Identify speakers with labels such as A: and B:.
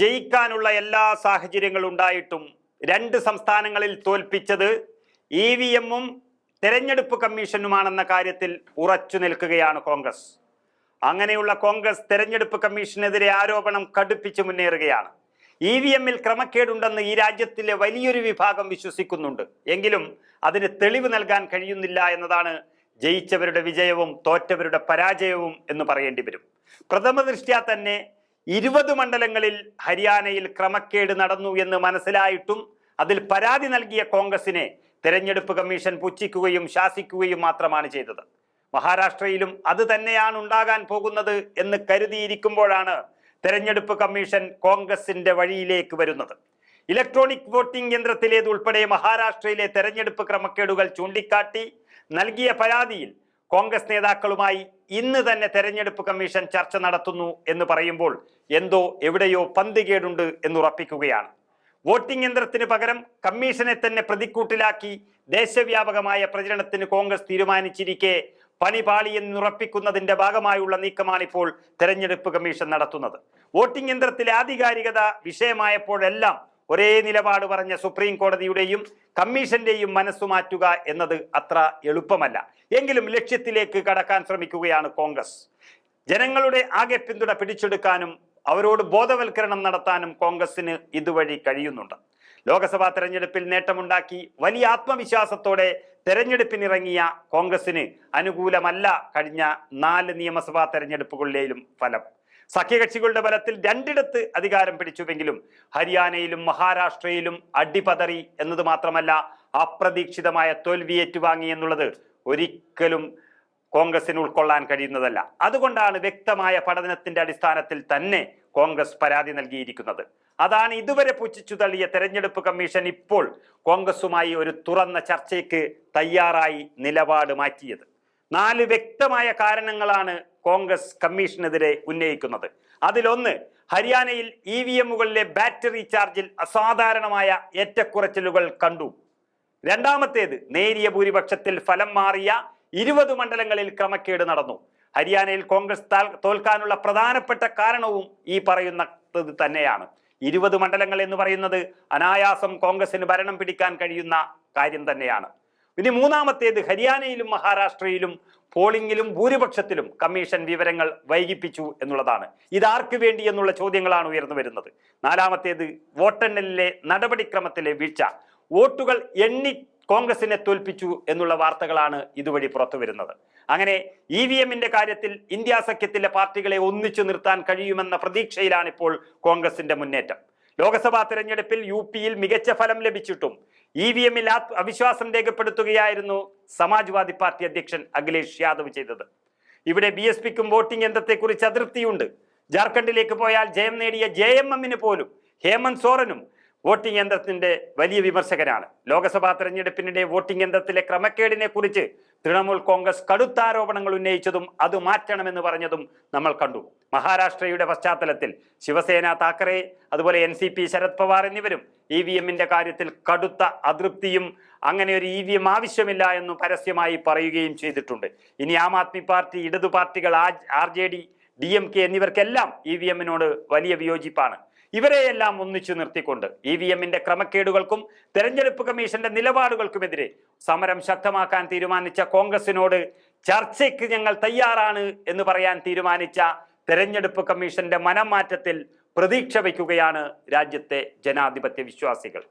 A: ജയിക്കാനുള്ള എല്ലാ സാഹചര്യങ്ങളും ഉണ്ടായിട്ടും രണ്ട് സംസ്ഥാനങ്ങളിൽ തോൽപ്പിച്ചത് ഇ വി എമ്മും തെരഞ്ഞെടുപ്പ് കമ്മീഷനുമാണെന്ന കാര്യത്തിൽ ഉറച്ചു നിൽക്കുകയാണ് കോൺഗ്രസ്. അങ്ങനെയുള്ള കോൺഗ്രസ് തെരഞ്ഞെടുപ്പ് കമ്മീഷനെതിരെ ആരോപണം കടുപ്പിച്ച് മുന്നേറുകയാണ്. ഇ വി എമ്മിൽ ക്രമക്കേടുണ്ടെന്ന് ഈ രാജ്യത്തിലെ വലിയൊരു വിഭാഗം വിശ്വസിക്കുന്നുണ്ട്. എങ്കിലും അതിന് തെളിവ് നൽകാൻ കഴിയുന്നില്ല എന്നതാണ് ജയിച്ചവരുടെ വിജയവും തോറ്റവരുടെ പരാജയവും എന്ന് പറയേണ്ടി വരും. പ്രഥമ ദൃഷ്ട്യാ തന്നെ ഇരുപത് മണ്ഡലങ്ങളിൽ ഹരിയാനയിൽ ക്രമക്കേട് നടന്നു എന്ന് മനസ്സിലായിട്ടും അതിൽ പരാതി നൽകിയ കോൺഗ്രസിനെ തെരഞ്ഞെടുപ്പ് കമ്മീഷൻ പുച്ഛിക്കുകയും ശാസിക്കുകയും മാത്രമാണ് ചെയ്തത്. മഹാരാഷ്ട്രയിലും അത് തന്നെയാണ് ഉണ്ടാകാൻ പോകുന്നത് എന്ന് കരുതിയിരിക്കുമ്പോഴാണ് തെരഞ്ഞെടുപ്പ് കമ്മീഷൻ കോൺഗ്രസിന്റെ വഴിയിലേക്ക് വരുന്നത്. ഇലക്ട്രോണിക് വോട്ടിംഗ് യന്ത്രത്തിലേത് ഉൾപ്പെടെ മഹാരാഷ്ട്രയിലെ തെരഞ്ഞെടുപ്പ് ക്രമക്കേടുകൾ ചൂണ്ടിക്കാട്ടി നൽകിയ പരാതിയിൽ കോൺഗ്രസ് നേതാക്കളുമായി ഇന്ന് തന്നെ തെരഞ്ഞെടുപ്പ് കമ്മീഷൻ ചർച്ച നടത്തുന്നു എന്ന് പറയുമ്പോൾ എന്തോ എവിടെയോ പന്തികേടുണ്ട് എന്ന് ഉറപ്പിക്കുകയാണ്. വോട്ടിംഗ് യന്ത്രത്തിന് പകരം കമ്മീഷനെ തന്നെ പ്രതിക്കൂട്ടിലാക്കി ദേശവ്യാപകമായ പ്രചരണത്തിന് കോൺഗ്രസ് തീരുമാനിച്ചിരിക്കെ പണി പാളി എന്നുറപ്പിക്കുന്നതിന്റെ ഭാഗമായുള്ള നീക്കമാണ് ഇപ്പോൾ തെരഞ്ഞെടുപ്പ് കമ്മീഷൻ നടത്തുന്നത്. വോട്ടിംഗ് യന്ത്രത്തിലെ ആധികാരികത വിഷയമായപ്പോഴെല്ലാം ഒരേ നിലപാട് പറഞ്ഞ സുപ്രീം കോടതിയുടെയും കമ്മീഷന്റെയും മനസ്സു മാറ്റുക എന്നത് അത്ര എളുപ്പമല്ല. എങ്കിലും ലക്ഷ്യത്തിലേക്ക് കടക്കാൻ ശ്രമിക്കുകയാണ് കോൺഗ്രസ്. ജനങ്ങളുടെ ആകെ പിന്തുണ പിടിച്ചെടുക്കാനും അവരോട് ബോധവൽക്കരണം നടത്താനും കോൺഗ്രസിന് ഇതുവഴി കഴിയുന്നുണ്ട്. ലോക്സഭാ തെരഞ്ഞെടുപ്പിൽ നേട്ടമുണ്ടാക്കി വലിയ ആത്മവിശ്വാസത്തോടെ തെരഞ്ഞെടുപ്പിനിറങ്ങിയ കോൺഗ്രസിന് അനുകൂലമല്ല കഴിഞ്ഞ നാല് നിയമസഭാ തെരഞ്ഞെടുപ്പുകളിലെയും ഫലം. സഖ്യകക്ഷികളുടെ ബലത്തിൽ രണ്ടിടത്ത് അധികാരം പിടിച്ചുവെങ്കിലും ഹരിയാനയിലും മഹാരാഷ്ട്രയിലും അടിപതറി എന്നത് മാത്രമല്ല അപ്രതീക്ഷിതമായ തോൽവി ഏറ്റുവാങ്ങി എന്നുള്ളത് ഒരിക്കലും കോൺഗ്രസിന് ഉൾക്കൊള്ളാൻ കഴിയുന്നതല്ല. അതുകൊണ്ടാണ് വ്യക്തമായ പഠനത്തിന്റെ അടിസ്ഥാനത്തിൽ തന്നെ കോൺഗ്രസ് പരാതി നൽകിയിരിക്കുന്നത്. അതാണ് ഇതുവരെ പുച്ഛിച്ചു തള്ളിയ തെരഞ്ഞെടുപ്പ് കമ്മീഷൻ ഇപ്പോൾ കോൺഗ്രസുമായി ഒരു തുറന്ന ചർച്ചയ്ക്ക് തയ്യാറായി നിലപാട് മാറ്റിയത്. നാല് വ്യക്തമായ കാരണങ്ങളാണ് കോൺഗ്രസ് കമ്മീഷനെതിരെ ഉന്നയിക്കുന്നത്. അതിലൊന്ന് ഹരിയാനയിൽ ഇ വി എമ്മുകളിലെ ബാറ്ററി ചാർജിൽ അസാധാരണമായ ഏറ്റക്കുറച്ചിലുകൾ കണ്ടു. രണ്ടാമത്തേത് നേരിയ ഭൂരിപക്ഷത്തിൽ ഫലം മാറിയ ഇരുപത് മണ്ഡലങ്ങളിൽ ക്രമക്കേട് നടന്നു. ഹരിയാനയിൽ കോൺഗ്രസ് താൽ- തോൽക്കാനുള്ള പ്രധാനപ്പെട്ട കാരണവും ഈ പറയുന്നത് തന്നെയാണ്. ഇരുപത് മണ്ഡലങ്ങൾ എന്ന് പറയുന്നത് അനായാസം കോൺഗ്രസിന് ഭരണം പിടിക്കാൻ കഴിയുന്ന കാര്യം തന്നെയാണ്. ഇനി മൂന്നാമത്തേത് ഹരിയാനയിലും മഹാരാഷ്ട്രയിലും പോളിംഗിലും ഭൂരിപക്ഷത്തിലും കമ്മീഷൻ വിവരങ്ങൾ വൈകിപ്പിച്ചു എന്നുള്ളതാണ്. ഇതാർക്ക് വേണ്ടി എന്നുള്ള ചോദ്യങ്ങളാണ് ഉയർന്നു വരുന്നത്. നാലാമത്തേത് വോട്ടെണ്ണലിലെ നടപടിക്രമത്തിലെ വീഴ്ച. വോട്ടുകൾ എണ്ണി കോൺഗ്രസിനെ തോൽപ്പിച്ചു എന്നുള്ള വാർത്തകളാണ് ഇതുവഴി പുറത്തു വരുന്നത്. അങ്ങനെ ഇ വി എമ്മിന്റെ കാര്യത്തിൽ ഇന്ത്യ സഖ്യത്തിലെ പാർട്ടികളെ ഒന്നിച്ചു നിർത്താൻ കഴിയുമെന്ന പ്രതീക്ഷയിലാണ് ഇപ്പോൾ കോൺഗ്രസിന്റെ മുന്നേറ്റം. ലോക്സഭാ തെരഞ്ഞെടുപ്പിൽ യു പിയിൽ മികച്ച ഫലം ലഭിച്ചിട്ടും ഇ വി എമ്മിൽ അവിശ്വാസം രേഖപ്പെടുത്തുകയായിരുന്നു സമാജ്വാദി പാർട്ടി അധ്യക്ഷൻ അഖിലേഷ് യാദവ് ചെയ്തത്. ഇവിടെ ബി എസ് പിക്കും വോട്ടിംഗ് യന്ത്രത്തെക്കുറിച്ച് അതൃപ്തിയുണ്ട്. ജാർഖണ്ഡിലേക്ക് പോയാൽ ജയം നേടിയ ജെ എം എമ്മിന് പോലും ഹേമന്ത് സോറനും വോട്ടിംഗ് യന്ത്രത്തിന്റെ വലിയ വിമർശകനാണ് ലോക്സഭാ തെരഞ്ഞെടുപ്പിനിടെ വോട്ടിംഗ് യന്ത്രത്തിലെ ക്രമക്കേടിനെ കുറിച്ച് തൃണമൂൽ കോൺഗ്രസ് കടുത്ത ആരോപണങ്ങൾ ഉന്നയിച്ചതും അത് മാറ്റണമെന്ന് പറഞ്ഞതും നമ്മൾ കണ്ടു. മഹാരാഷ്ട്രയുടെ പശ്ചാത്തലത്തിൽ ശിവസേന താക്കറെ അതുപോലെ N C P Sharad Pawar എന്നിവരും ഇ വി എമ്മിന്റെ കാര്യത്തിൽ കടുത്ത അതൃപ്തിയും അങ്ങനെ ഒരു ഇ വി എം ആവശ്യമില്ല എന്ന് പരസ്യമായി പറയുകയും ചെയ്തിട്ടുണ്ട്. ഇനി ആം ആദ്മി പാർട്ടി ഇടതു പാർട്ടികൾ R J D D M K എന്നിവർക്കെല്ലാം E V എമ്മിനോട് വലിയ വിയോജിപ്പാണ്. ഇവരെയെല്ലാം ഒന്നിച്ചു നിർത്തിക്കൊണ്ട് ഇ വി എമ്മിന്റെ ക്രമക്കേടുകൾക്കും തെരഞ്ഞെടുപ്പ് കമ്മീഷന്റെ നിലപാടുകൾക്കുമെതിരെ സമരം ശക്തമാക്കാൻ തീരുമാനിച്ച കോൺഗ്രസിനോട് ചർച്ചയ്ക്ക് ഞങ്ങൾ തയ്യാറാണ് എന്ന് പറയാൻ തീരുമാനിച്ച തെരഞ്ഞെടുപ്പ് കമ്മീഷന്റെ മനംമാറ്റത്തിൽ പ്രതീക്ഷ വയ്ക്കുകയാണ് രാജ്യത്തെ ജനാധിപത്യ വിശ്വാസികൾ.